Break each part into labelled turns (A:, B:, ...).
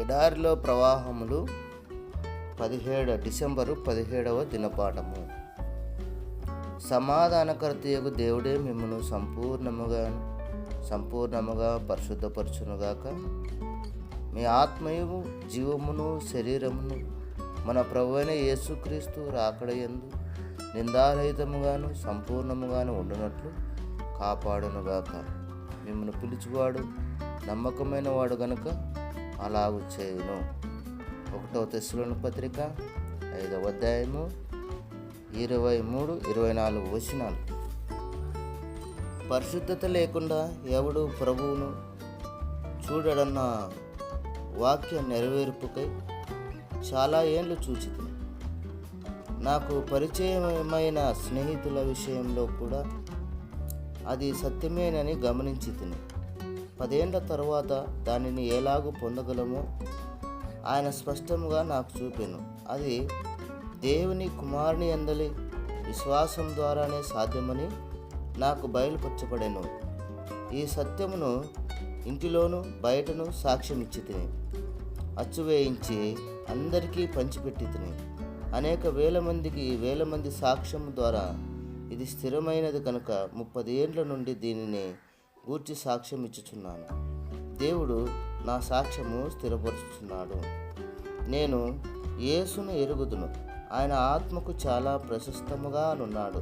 A: ఎడారిలో ప్రవాహములు పదిహేడు డిసెంబరు పదిహేడవ దినపాఠము. సమాధానకర్తయగు దేవుడే మిమ్మను సంపూర్ణముగా సంపూర్ణముగా పరిశుద్ధపరచునుగాక. మీ ఆత్మయు జీవమును శరీరమును మన ప్రభువైన యేసుక్రీస్తు రాకడయందు నిందారహితముగాను సంపూర్ణముగాను ఉండునట్లు కాపాడునుగాక. మిమ్మల్ని పిలుచువాడు నమ్మకమైన వాడు గనుక అలాగు చేయును. ఒకటవ తెస్సులను పత్రిక ఐదవ అధ్యాయము ఇరవై మూడు ఇరవై నాలుగు వచనాలు. పరిశుద్ధత లేకుండా ఎవడు ప్రభువును చూడడన్న వాక్య నెరవేర్పుకై చాలా ఏండ్లు చూచింది నాకు పరిచయమైన స్నేహితుల విషయంలో కూడా అది సత్యమేనని గమనించి తిని పదేండ్ల తర్వాత దానిని ఎలాగూ పొందగలమో ఆయన స్పష్టంగా నాకు చూపాను. అది దేవుని కుమారుని అందలి విశ్వాసం ద్వారానే సాధ్యమని నాకు బయలుపరచబడెను. ఈ సత్యమును ఇంటిలోను బయటను సాక్ష్యం ఇచ్చి తిని అచ్చువేయించి అందరికీ పంచిపెట్టి తిని అనేక వేల మందికి వేల మంది సాక్ష్యం ద్వారా ఇది స్థిరమైనది కనుక ముప్పది ఏండ్ల నుండి దీనిని గూర్చి సాక్ష్యం ఇచ్చుచున్నాను. దేవుడు నా సాక్ష్యము స్థిరపరుచుచున్నాడు. నేను యేసును ఎరుగుదును. ఆయన ఆత్మకు చాలా ప్రశస్తముగా ఉన్నాడు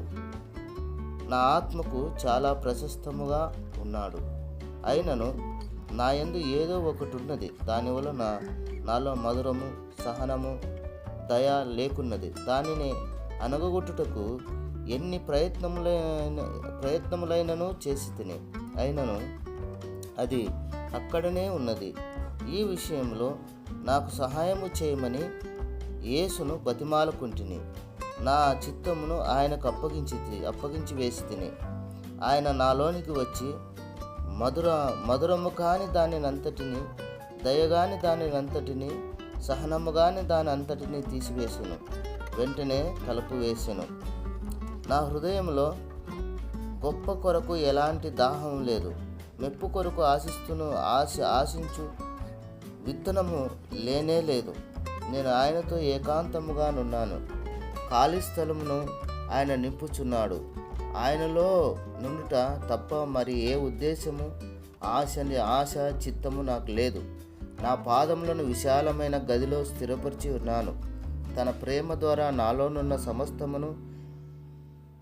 A: నా ఆత్మకు చాలా ప్రశస్తముగా ఉన్నాడు. అయినను నా యందు ఏదో ఒకటి ఉన్నది దానివలన నాలో మధురము సహనము దయ లేకున్నది. దానిని అనగొట్టుటకు ఎన్ని ప్రయత్నములైన ప్రయత్నములైనను చేసి తిని అయినను అది అక్కడనే ఉన్నది. ఈ విషయంలో నాకు సహాయము చేయమని యేసును బతిమాలకుంటుని. నా చిత్తమును ఆయనకు అప్పగించి అప్పగించి వేసి తిని. ఆయన నాలోనికి వచ్చి మధుర మధురము కాని దానినంతటిని దయగాని దానినంతటిని సహనము కాని దాని అంతటిని తీసివేసాను. వెంటనే కలుపు వేసాను నా హృదయంలో గొప్ప కొరకు ఎలాంటి దాహం లేదు. మెప్పు కొరకు ఆశిస్తును ఆశ ఆశించు విత్తనము లేనే లేదు. నేను ఆయనతో ఏకాంతముగానున్నాను. ఖాళీ స్థలమును ఆయన నింపుచున్నాడు. ఆయనలో నుండుట తప్ప మరి ఏ ఉద్దేశము ఆశ ఆశ చిత్తము నాకు లేదు. నా పాదములను విశాలమైన గదిలో స్థిరపరిచి ఉన్నాను. తన ప్రేమ ద్వారా నాలోనున్న సమస్తమును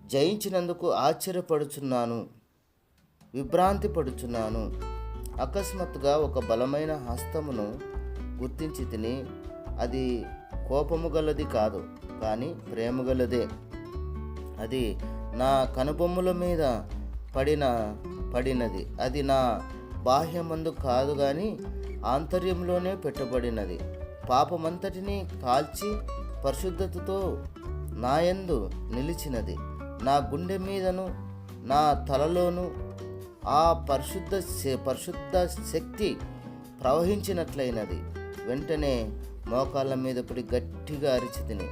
A: జయించినందుకు ఆశ్చర్యపడుచున్నాను విభ్రాంతి పడుచున్నాను అకస్మాత్తుగా ఒక బలమైన హస్తమును గుర్తించి తిని అది కోపము గలది కాదు కానీ ప్రేమ గలదే. అది నా కనుబొమ్మల మీద పడిన పడినది. అది నా బాహ్యమందు కాదు కానీ ఆంతర్యంలోనే పెట్టబడినది. పాపమంతటిని కాల్చి పరిశుద్ధతతో నాయందు నిలిచినది. నా గుండె మీదను నా తలలోను ఆ పరిశుద్ధ పరిశుద్ధ శక్తి ప్రవహించినట్లయినది. వెంటనే మోకాళ్ళ మీద పడి గట్టిగా అరిచితిని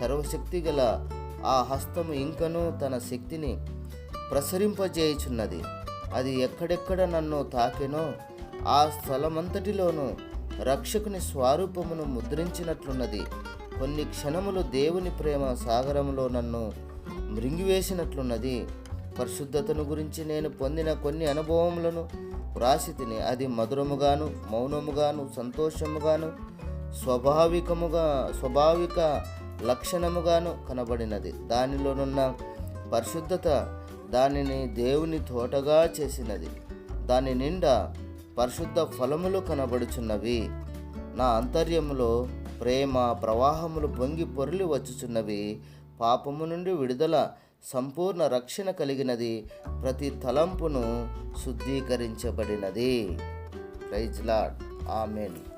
A: సర్వశక్తి గల ఆ హస్తము ఇంకనూ తన శక్తిని ప్రసరింపజేయుచున్నది. అది ఎక్కడెక్కడ నన్ను తాకెనో ఆ స్థలమంతటిలోనూ రక్షకుని స్వరూపమును ముద్రించినట్లున్నది. కొన్ని క్షణములు దేవుని ప్రేమ సాగరంలో నన్ను మృంగివేసినట్లున్నది. పరిశుద్ధతను గురించి నేను పొందిన కొన్ని అనుభవములను వ్రాసి తిని అది మధురముగాను మౌనముగాను సంతోషముగాను స్వాభావికముగా స్వాభావిక లక్షణముగాను కనబడినది. దానిలోనున్న పరిశుద్ధత దానిని దేవుని తోటగా చేసినది. దాని నిండా పరిశుద్ధ ఫలములు కనబడుచున్నవి. నా అంతర్యములో ప్రేమ ప్రవాహములు పొంగి పొరలి వచ్చుచున్నవి. పాపము నుండి విడుదల సంపూర్ణ రక్షణ కలిగినది ప్రతి తలంపును శుద్ధీకరించబడినది. ప్రైజ్లాడ్ ఆమెన్.